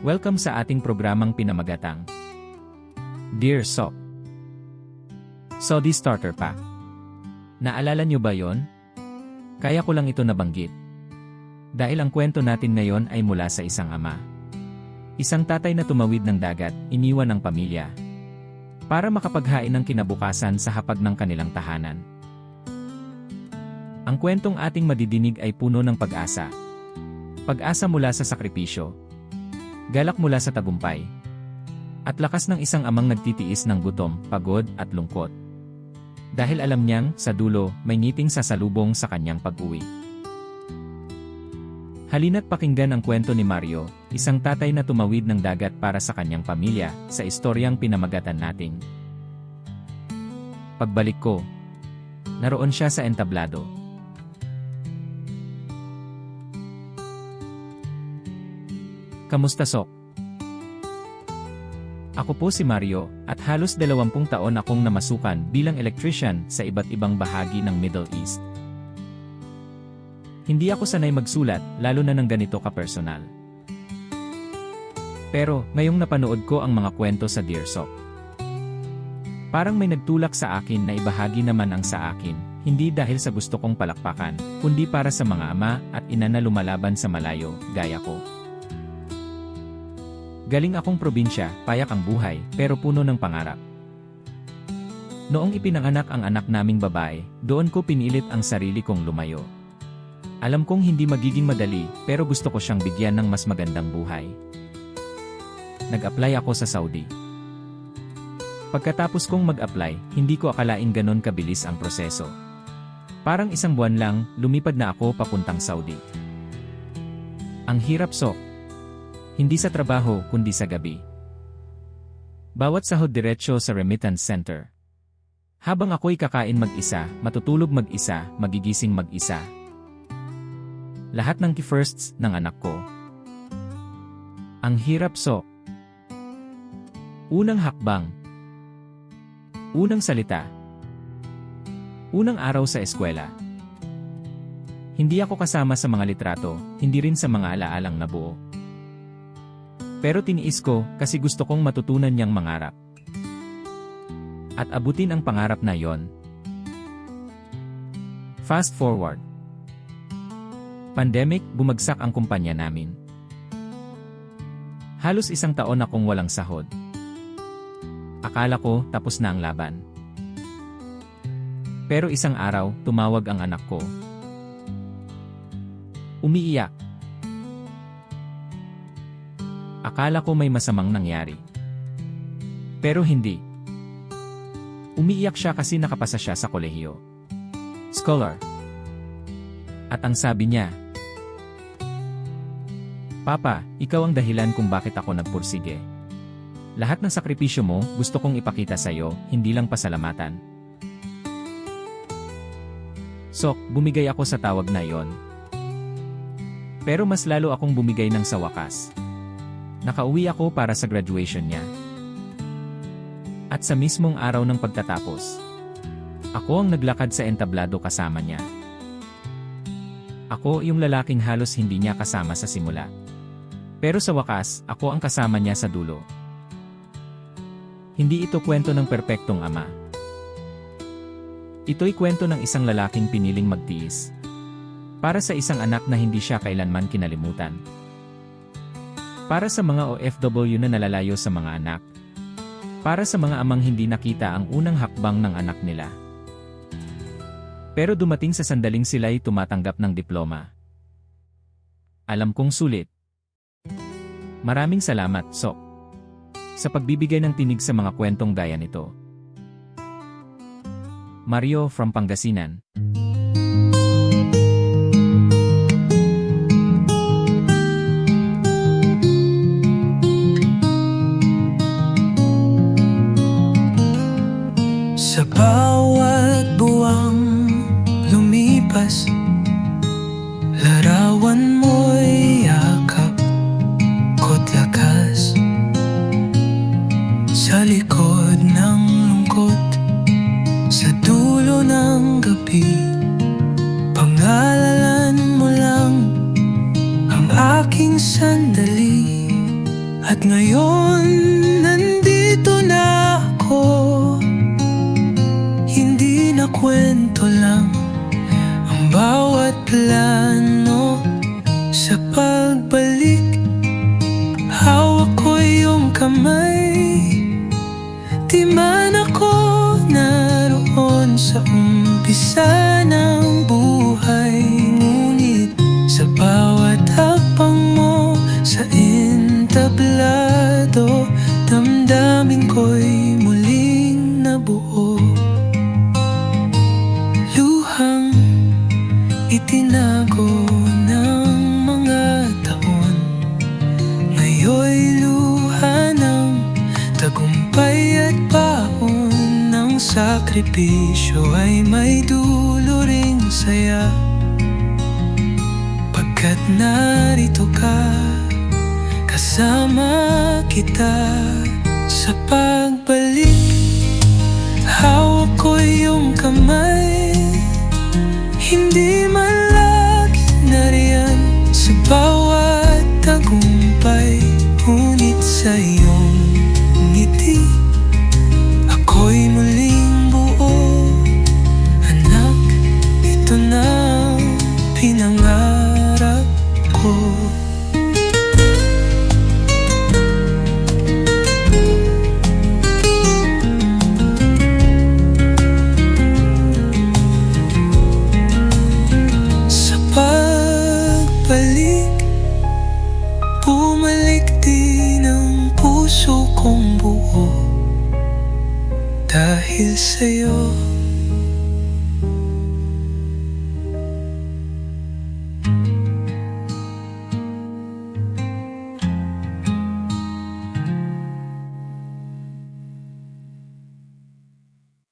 Welcome sa ating programang pinamagatang Dear Sok Sodi Starter Pack Naalala nyo ba yon? Kaya ko lang ito nabanggit. Dahil ang kwento natin ngayon ay mula sa isang ama. Isang tatay na tumawid ng dagat, iniwan ng pamilya. Para makapaghain ng kinabukasan sa hapag ng kanilang tahanan. Ang kwentong ating madidinig ay puno ng pag-asa. Pag-asa mula sa sakripisyo. Galak mula sa tagumpay. At lakas ng isang amang nagtitiis ng gutom, pagod at lungkot. Dahil alam niyang, sa dulo, may ngiting sasalubong sa kanyang pag-uwi. Halina't pakinggan ang kwento ni Mario, isang tatay na tumawid ng dagat para sa kanyang pamilya, sa istoryang pinamagatan nating. Pagbalik ko, naroon siya sa entablado. Kamusta Sok? Ako po si Mario, at halos 20 taon akong namasukan bilang electrician sa iba't ibang bahagi ng Middle East. Hindi ako sanay magsulat, lalo na ng ganito ka-personal. Pero, ngayong napanood ko ang mga kwento sa Dear Sok. Parang may nagtulak sa akin na ibahagi naman ang sa akin, hindi dahil sa gusto kong palakpakan, kundi para sa mga ama at ina na lumalaban sa malayo, gaya ko. Galing akong probinsya, payak ang buhay, pero puno ng pangarap. Noong ipinanganak ang anak naming babae, doon ko pinilit ang sarili kong lumayo. Alam kong hindi magiging madali, pero gusto ko siyang bigyan ng mas magandang buhay. Nag-apply ako sa Saudi. Pagkatapos kong mag-apply, hindi ko akalaing ganon kabilis ang proseso. Parang isang buwan lang, lumipad na ako papuntang Saudi. Ang hirap sok, hindi sa trabaho kundi sa gabi. Bawat sahod diretsyo sa remittance center. Habang ako'y kakain mag-isa, matutulog mag-isa, magigising mag-isa. Lahat ng firsts ng anak ko. Ang hirap so. Unang hakbang. Unang salita. Unang araw sa eskwela. Hindi ako kasama sa mga litrato, hindi rin sa mga alaalang nabuo. Pero tiniis ko kasi gusto kong matutunan niyang mangarap. At abutin ang pangarap na yon. Fast forward. Pandemic, bumagsak ang kumpanya namin. Halos isang taon akong walang sahod. Akala ko tapos na ang laban. Pero isang araw, tumawag ang anak ko. Umiiyak. Akala ko may masamang nangyari. Pero hindi. Umiiyak siya kasi nakapasa siya sa kolehiyo. Scholar. At ang sabi niya, Papa, ikaw ang dahilan kung bakit ako nagpursige. Lahat ng sakripisyo mo, gusto kong ipakita sa iyo, hindi lang pasalamatan. Sok, bumigay ako sa tawag na yon. Pero mas lalo akong bumigay ng sa wakas. Nakauwi ako para sa graduation niya. At sa mismong araw ng pagtatapos, ako ang naglakad sa entablado kasama niya. Ako yung lalaking halos hindi niya kasama sa simula. Pero sa wakas, ako ang kasama niya sa dulo. Hindi ito kwento ng perpektong ama. Ito'y kwento ng isang lalaking piniling magtiis. Para sa isang anak na hindi siya kailanman kinalimutan. Para sa mga OFW na nalalayo sa mga anak. Para sa mga amang hindi nakita ang unang hakbang ng anak nila. Pero dumating sa sandaling sila'y tumatanggap ng diploma. Alam kong sulit. Maraming salamat, Sok. Sa pagbibigay ng tinig sa mga kwentong gaya nito. Mario from Pangasinan. katawan mo'y yakap Kot lakas Sa likod ng lungkot Sa dulo ng gabi. Pangalalan mo lang Ang aking sandali. At ngayon nandito na ako. Hindi na kwento lang bawat plan. Sa pagbalik Hawak ko yung kamay. Di man ako naroon sa umpisa ng buhay Ngunit sa bawat hakbang mo sa entablado sakripisyo ay may dulo ring saya. Pagkat narito ka Kasama kita sa pagbalik. Hawak ko yung kamay Hindi man lagi nariyan Sa bawat tagumpay. Ngunit sa iyong ko Sa pagbalik Bumalik din ang puso kong buo. Dahil sa'yo